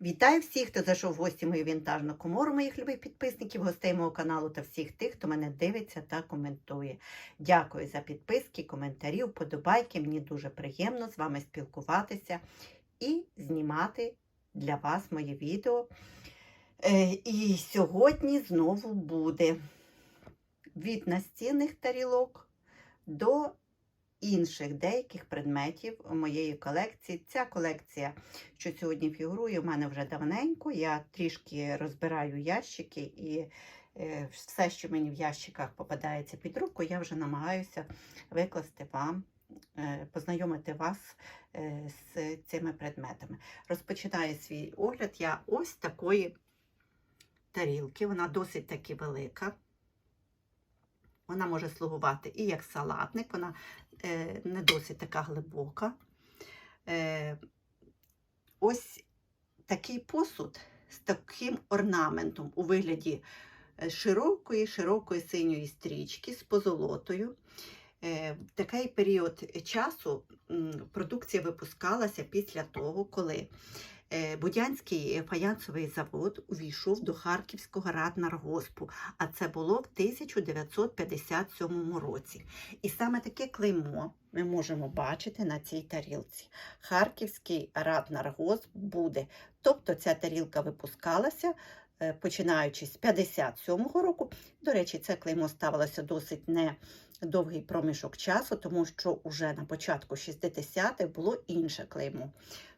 Вітаю всіх, хто зайшов в гості мою вінтажну комору, моїх любих підписників, гостей мого каналу та всіх тих, хто мене дивиться та коментує. Дякую за підписки, коментарі, вподобайки. Мені дуже приємно з вами спілкуватися і знімати для вас моє відео. Е, І сьогодні знову буде від настінних тарілок до інших деяких предметів моєї колекції. Ця колекція, що сьогодні фігурує, у мене вже давненько. Я трішки розбираю ящики і е, все, що мені в ящиках попадається під руку, я вже намагаюся викласти вам, е, познайомити вас е, з цими предметами. Розпочинаю свій огляд я ось такої тарілки. Вона досить таки велика. Вона може слугувати і як салатник, вона не досить така глибока. Е, ось такий посуд з таким орнаментом у вигляді е, широкої, широкої синьої стрічки з позолотою. Е, в такий період часу продукція випускалася після того, коли е, Будянський фаянсовий завод увійшов до Харківського раднаргоспу, а це було в 1957 році. І саме таке клеймо ми можемо бачити на цій тарілці. Харківський раднаргосп буде. Тобто ця тарілка випускалася. е, Починаючи з 57-го року, до речі, це клеймо ставилося досить не довгий проміжок часу, тому що вже на початку 60-х було інше клеймо.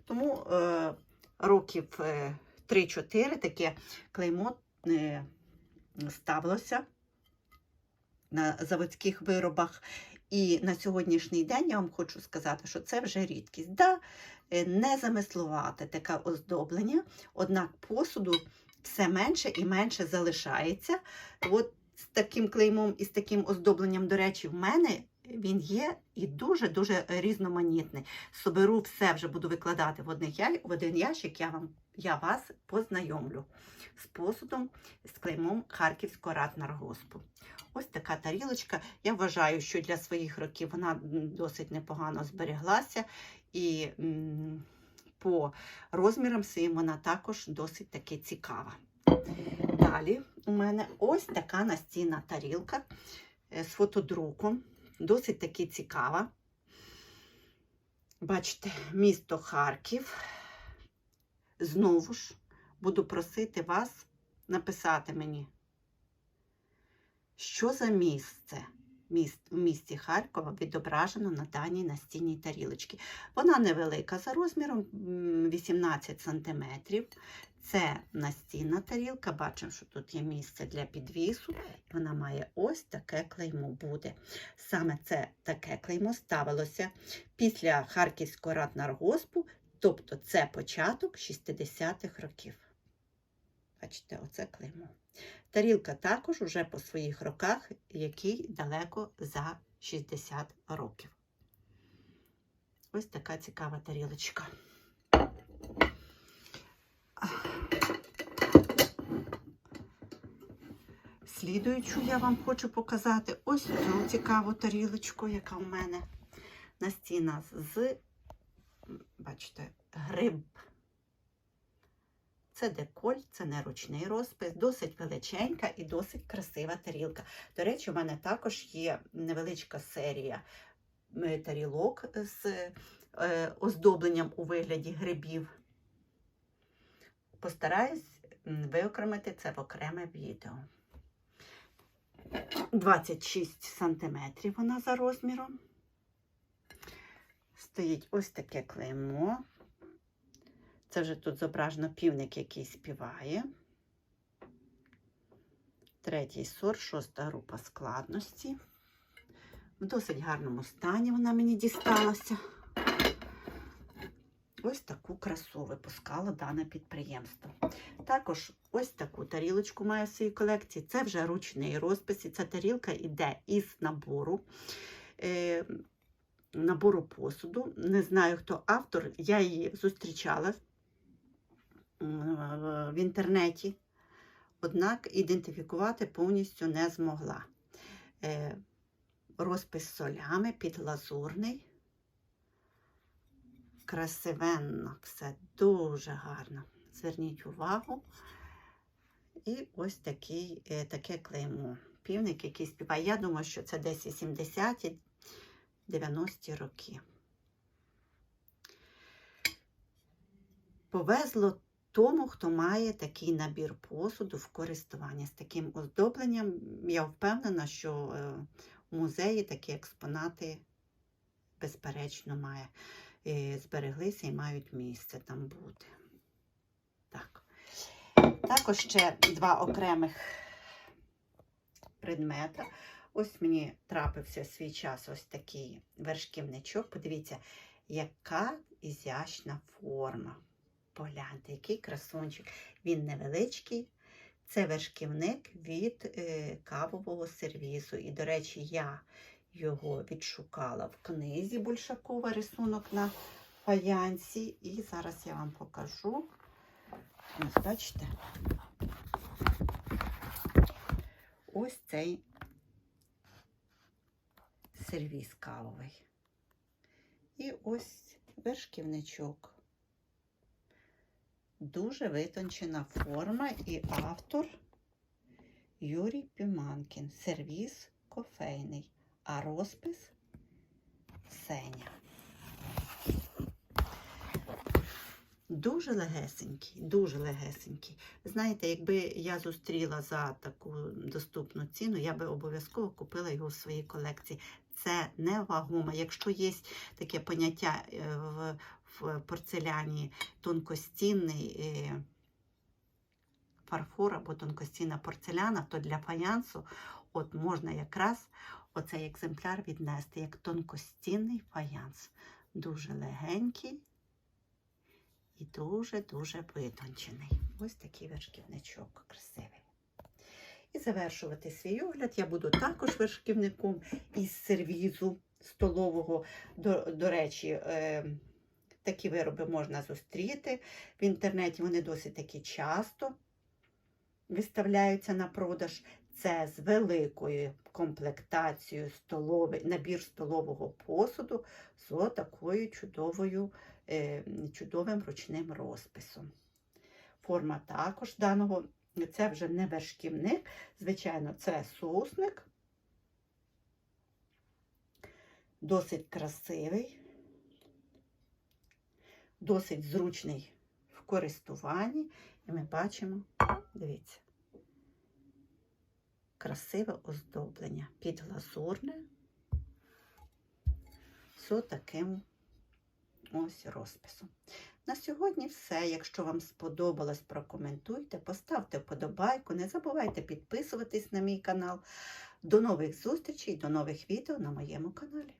Тому е, років е, 3-4 таке клеймо е, ставилося на заводських виробах. І на сьогоднішній день я вам хочу сказати, що це вже рідкість. Да, е, не замислувати таке оздоблення, однак посуду все менше і менше залишається. От з таким клеймом і з таким оздобленням, до речі, в мене він є і дуже-дуже різноманітний. Соберу все, вже буду викладати в, одних, я- в один ящик, я, вам, я вас познайомлю з посудом, з клеймом Харківського раднаргоспу. Ось така тарілочка. Я вважаю, що для своїх років вона досить непогано збереглася. І по розмірам своїм вона також досить таки цікава. Далі у мене ось така настінна тарілка е, з фотодруком. Досить таки цікава. Бачите, місто Харків. Знову ж буду просити вас написати мені, що за місце міст, в місті Харкова відображено на даній настінній тарілочці. Вона невелика за розміром 18 см. Це настінна тарілка. Бачимо, що тут є місце для підвісу. Вона має ось таке клеймо буде. Саме це таке клеймо ставилося після Харківського раднаргоспу, тобто це початок 60-х років. Бачите, оце клеймо. Тарілка також уже по своїх роках, який далеко за 60 років. Ось така цікава тарілочка. Слідуючу я вам хочу показати ось цю цікаву тарілочку, яка в мене на стінах з, бачите, гриб. Це деколь, це не ручний розпис, досить величенька і досить красива тарілка. До речі, у мене також є невеличка серія тарілок з е, оздобленням у вигляді грибів. Постараюсь виокремити це в окреме відео. 26 сантиметрів вона за розміром. Стоїть ось таке клеймо. Це вже тут зображено півник, який співає. Третій сорт, шоста група складності. В досить гарному стані вона мені дісталася. Ось таку красу випускало дане підприємство. Також ось таку тарілочку має в своїй колекції. Це вже ручний розпис, і ця тарілка йде із набору. Е, набору посуду. Не знаю, хто автор, я її зустрічала в інтернеті, однак ідентифікувати повністю не змогла. Е, Розпис солями підглазурний. Красивенно, все дуже гарно. Зверніть увагу. І ось такий, е, таке клеймо. Півник, який співає. Я думаю, що це десь 80-ті, 90-ті роки. Повезло тому, хто має такий набір посуду в користуванні з таким оздобленням. Я впевнена, що е, у музеї такі експонати, безперечно, має, е, збереглися і мають місце там бути. Так. Також ще два окремих предмета. Ось мені трапився в свій час ось такий вершківничок. Подивіться, яка ізящна форма. Погляньте, який красунчик. Він невеличкий. Це вершківник від е, кавового сервізу. І, до речі, я його відшукала в книзі Большакова рисунок на фаянсі. І зараз я вам покажу. Ось бачите. Ось цей сервіз кавовий. І ось вершківничок. Дуже витончена форма і автор Юрій Піманкін. Сервіз кофейний, а розпис Сеня. Дуже легесенький, дуже легесенький. Знаєте, якби я зустріла за таку доступну ціну, я би обов'язково купила його в своїй колекції. Це невагомо. Якщо є таке поняття е, в, в порцеляні тонкостінний е, фарфор або тонкостінна порцеляна, то для фаянсу от можна якраз оцей екземпляр віднести як тонкостінний фаянс. Дуже легенький і дуже-дуже витончений. Ось такий вершківничок красивий. І завершувати свій огляд я буду також вершківником із сервізу столового. До, до речі, е, такі вироби можна зустріти в інтернеті. Вони досить таки часто виставляються на продаж. Це з великою комплектацією столовий, набір столового посуду з отакою чудовою, е, чудовим ручним розписом. Форма також даного, це вже не вершківник, звичайно, це сосник. Досить красивий, досить зручний в користуванні. І ми бачимо, дивіться, красиве оздоблення підглазурне з таким ось розписом. На сьогодні все. Якщо вам сподобалось, прокоментуйте, поставте вподобайку, не забувайте підписуватись на мій канал. До нових зустрічей, до нових відео на моєму каналі.